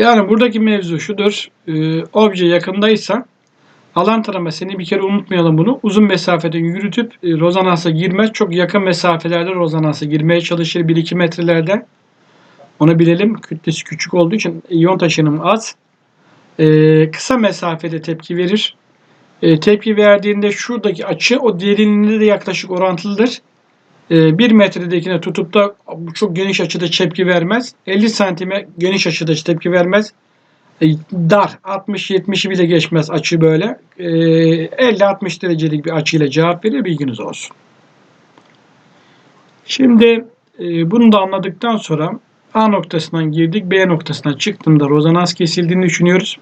Yani buradaki mevzu şudur. Ee, obje yakındaysa alan taramasını bir kere unutmayalım bunu. Uzun mesafede yürütüp e, rozanansa girmez. Çok yakın mesafelerde rozanansa girmeye çalışır. 1-2 metrelerde. Onu bilelim. Kütlesi küçük olduğu için iyon taşınımı az. Ee, kısa mesafede tepki verir. Ee, tepki verdiğinde şuradaki açı o derinliğinde de yaklaşık orantılıdır. Ee, 1 metredekine tutup da çok geniş açıda tepki vermez. 50 santime geniş açıda tepki vermez. E, dar 60-70'i bile geçmez açı böyle. E, 50-60 derecelik bir açıyla cevap verir bilginiz olsun. Şimdi e, bunu da anladıktan sonra A noktasından girdik B noktasına çıktığında rozanans kesildiğini düşünüyoruz.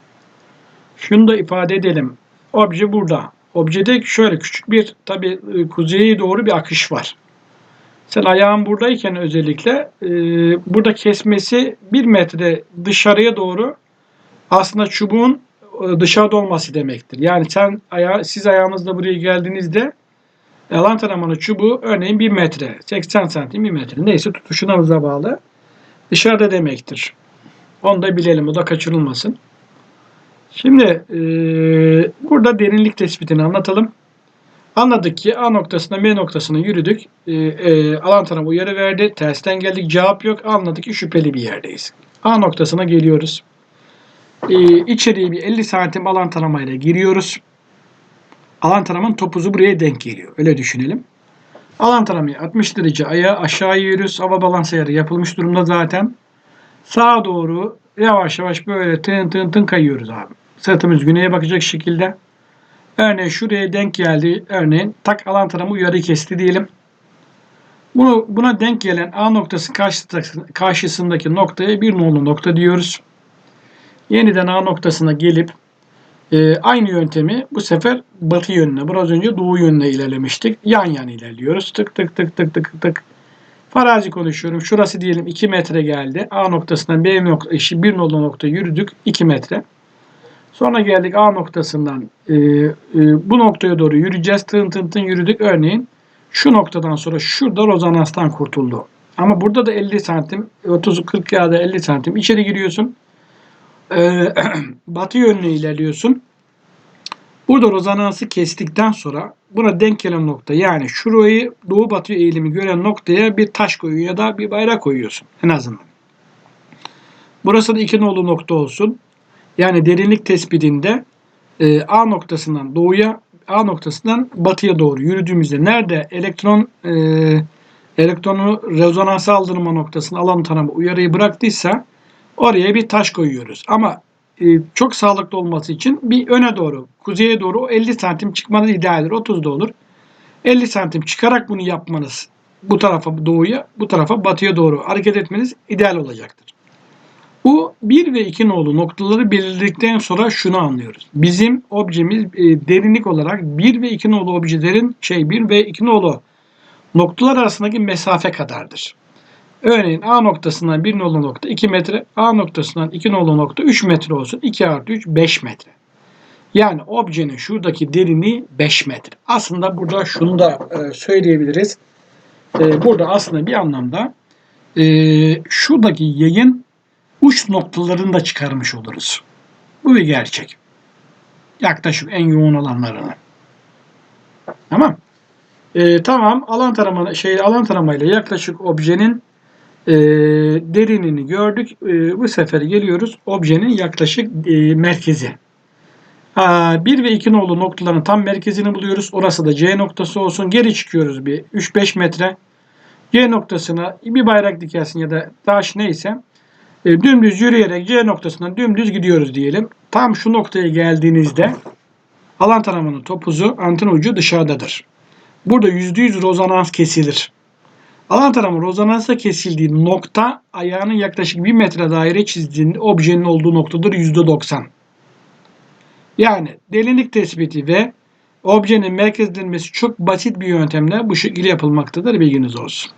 Şunu da ifade edelim. Obje burada. Objede şöyle küçük bir tabi kuzeye doğru bir akış var. Sen ayağın buradayken özellikle e, burada kesmesi bir metre dışarıya doğru aslında çubuğun e, dışarıda olması demektir. Yani sen aya, siz ayağınızla buraya geldiğinizde alan taramanı çubuğu örneğin 1 metre, 80 santim 1 metre neyse tutuşuna bağlı dışarıda demektir. Onu da bilelim o da kaçırılmasın. Şimdi e, burada derinlik tespitini anlatalım. Anladık ki A noktasına B noktasına yürüdük. E, e, alan tarafı uyarı verdi. Tersten geldik. Cevap yok. Anladık ki şüpheli bir yerdeyiz. A noktasına geliyoruz. E, içeriye bir 50 santim alan taramayla giriyoruz. Alan taramanın topuzu buraya denk geliyor. Öyle düşünelim. Alan taramayı 60 derece ayağa aşağı yürüyoruz. Hava balans ayarı yapılmış durumda zaten. Sağa doğru yavaş yavaş böyle tın tın tın kayıyoruz abi. Sırtımız güneye bakacak şekilde. Örneğin şuraya denk geldi. Örneğin tak alan tarafı uyarı kesti diyelim. Bunu, buna denk gelen A noktası karşısındaki noktaya bir nolu nokta diyoruz. Yeniden A noktasına gelip e, aynı yöntemi bu sefer batı yönüne, biraz önce doğu yönüne ilerlemiştik. Yan yana ilerliyoruz. Tık tık tık tık tık tık. Farazi konuşuyorum. Şurası diyelim 2 metre geldi. A noktasından B nokta, bir nolu nokta yürüdük 2 metre. Sonra geldik A noktasından e, e, bu noktaya doğru yürüyeceğiz. Tın tın tın yürüdük. Örneğin şu noktadan sonra şurada rozonanstan kurtuldu. Ama burada da 50 santim, 30-40 ya da 50 santim içeri giriyorsun. E, batı yönüne ilerliyorsun. Burada rozanansı kestikten sonra buna denk gelen nokta yani şurayı doğu batı eğilimi gören noktaya bir taş koyuyor ya da bir bayrak koyuyorsun en azından. Burası da iki nolu nokta olsun. Yani derinlik tespitinde e, A noktasından doğuya, A noktasından batıya doğru yürüdüğümüzde nerede elektron e, elektronu rezonansa aldırma noktasını alan tanımı uyarıyı bıraktıysa oraya bir taş koyuyoruz. Ama e, çok sağlıklı olması için bir öne doğru, kuzeye doğru 50 santim çıkmanız idealdir. 30 da olur. 50 santim çıkarak bunu yapmanız bu tarafa doğuya, bu tarafa batıya doğru hareket etmeniz ideal olacaktır. Bu 1 ve 2 nolu noktaları belirledikten sonra şunu anlıyoruz. Bizim objemiz e, derinlik olarak 1 ve 2 nolu objelerin şey 1 ve 2 nolu noktalar arasındaki mesafe kadardır. Örneğin A noktasından 1 nolu nokta 2 metre, A noktasından 2 nolu nokta 3 metre olsun. 2 artı 3 5 metre. Yani objenin şuradaki derinliği 5 metre. Aslında burada şunu da e, söyleyebiliriz. E, burada aslında bir anlamda e, şuradaki yayın uç noktalarını da çıkarmış oluruz. Bu bir gerçek. Yaklaşık en yoğun olanlarını. Tamam. Ee, tamam. Alan tarama şey alan taramayla yaklaşık objenin e, derinliğini gördük. E, bu sefer geliyoruz objenin yaklaşık e, merkezi. Aa, 1 ve 2 nolu noktaların tam merkezini buluyoruz. Orası da C noktası olsun. Geri çıkıyoruz bir 3-5 metre. C noktasına bir bayrak dikersin ya da taş neyse e, dümdüz yürüyerek C noktasından dümdüz gidiyoruz diyelim. Tam şu noktaya geldiğinizde alan taramanın topuzu anten ucu dışarıdadır. Burada %100 rozanans kesilir. Alan taramanın rozanansa kesildiği nokta ayağının yaklaşık 1 metre daire çizdiğinde objenin olduğu noktadır %90. Yani derinlik tespiti ve objenin merkezlenmesi çok basit bir yöntemle bu şekilde yapılmaktadır bilginiz olsun.